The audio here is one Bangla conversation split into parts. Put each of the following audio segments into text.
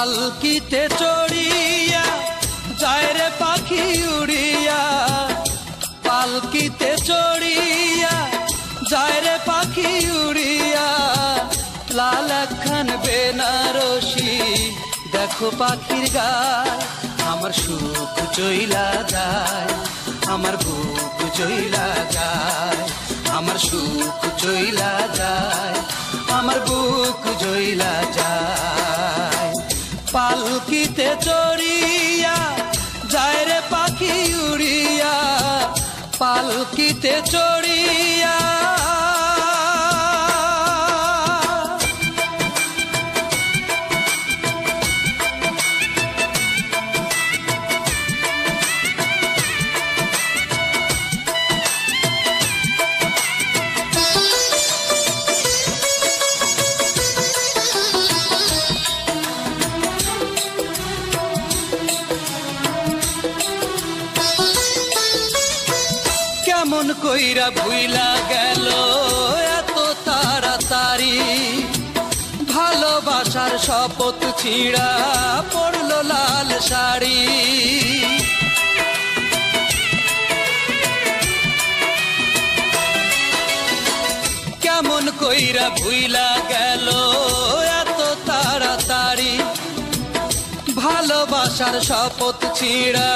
পালকিতে চড়িয়া, যায় রে পাখি উড়িয়া। পালকিতে চড়িয়া, যায় রে পাখি উড়িয়া। লাল খান বেনারসি, দেখো পাখির গায় আমার সুখ চইলা যায়, আমার বুক চইলা যায়। আমার সুখ চইলা যায়, আমার বুক জয়লা যায়। পালকিতে চড়িয়া যায় রে পাখি উড়িয়া পালকিতে চড়িয়া কেমন কইরা ভুইলা গেল এত তাড়াতাড়ি। ভালোবাসার শপথ ছিঁড়া পড়ল লাল শাড়ি। কেমন কইরা ভুইলা গেল এত তাড়াতাড়ি। ভালোবাসার শপথ ছিঁড়া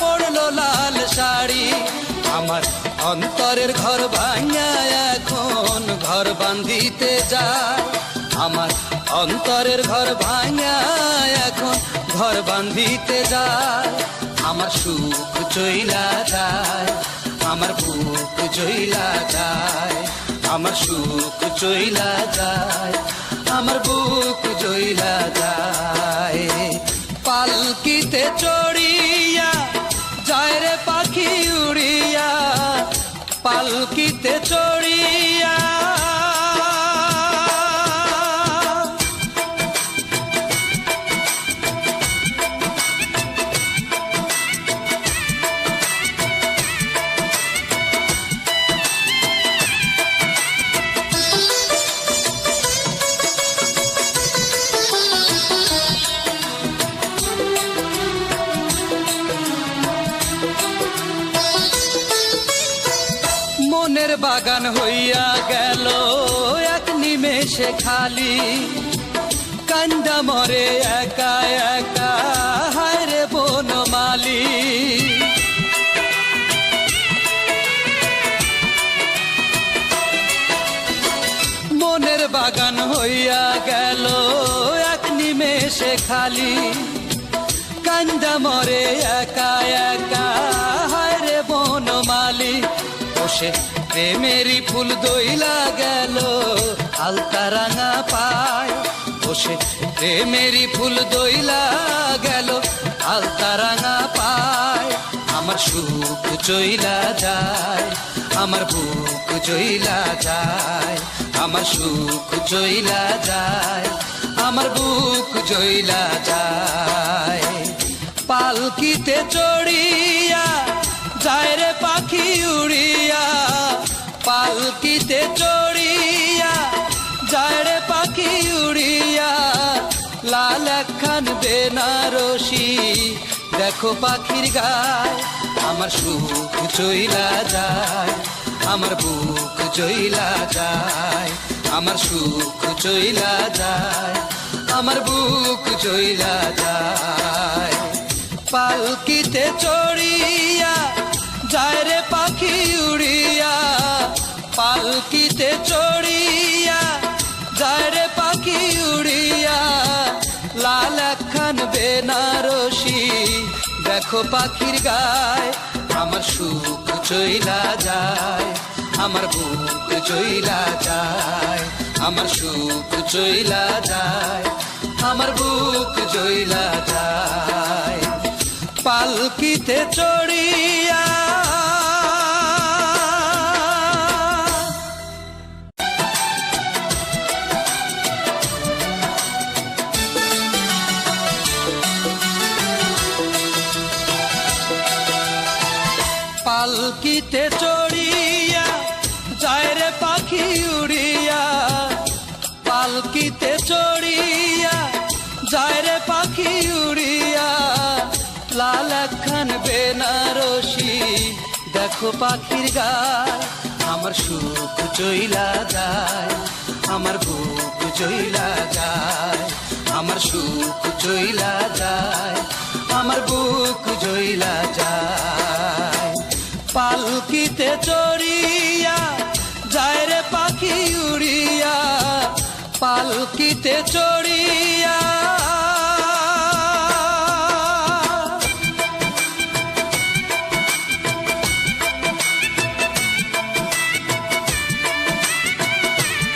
পড়ল লাল শাড়ি। আমার অন্তরের ঘর ভাঙা এখন ঘর বান্ধিতে যায়। আমার অন্তরের ঘর ভাঙা এখন ঘর বান্ধিতে যায়। আমার সুখ চইলা যায়, আমার বুক চইলা যায়। আমার সুখ চইলা যায়, আমার বুক জইলা যায়। পালকিতে চড়িয়া পালকিতে চড়িয়া বাগান হইয়া গেল, এক নিমেষে খালি। কান্দা মরে একা একা, হায় রে বনমালি মনের বাগান হইয়া গেল, এক নিমেষে খালি। কান্দা মরে একা একা বসে। প্রেমেরই ফুল দইলা গেল, হালকা রাঙা পায়। বসে প্রেমেরই ফুল দইলা গেল, হালকা রাঙা পায়। আমার সুখ চইলা যায়, আমার বুক চইলা যায়। আমার সুখ চইলা যায়, আমার বুক জইলা যায়। পালকিতে চড়িয়া যায় রে পাখি উড়িয়া, পালকিতে চড়িয়া, যায় রে পাখি উড়িয়া, লাল একখান বেনারসি। দেখো পাখির গায়, আমার সুখ চইলা যায়, আমার বুক চইলা যায়, আমার সুখ চইলা যায়, আমার বুক চইলা যায়। পালকিতে চড়িয়া চড়িয়া যায় পাখি উড়িয়া লাল বেনারসি দেখো পাখির গায় আমার সুখ চইলা যায় আমার বুক চইলা যায় আমার সুখ চইলা যায় আমার বুক চইলা যায় পালকিতে চড়িয়া পালকিতে চড়িয়া, যায় রে পাখি উড়িয়া। পালকিতে চড়িয়া, যায় রে পাখি উড়িয়া। লাল একখান বেনারসি, দেখো পাখির গায় আমার সুখ চইলা যায়, আমার বুক চইলা যায়। আমার সুখ চইলা যায়, আমার বুক চইলা যায়। যায়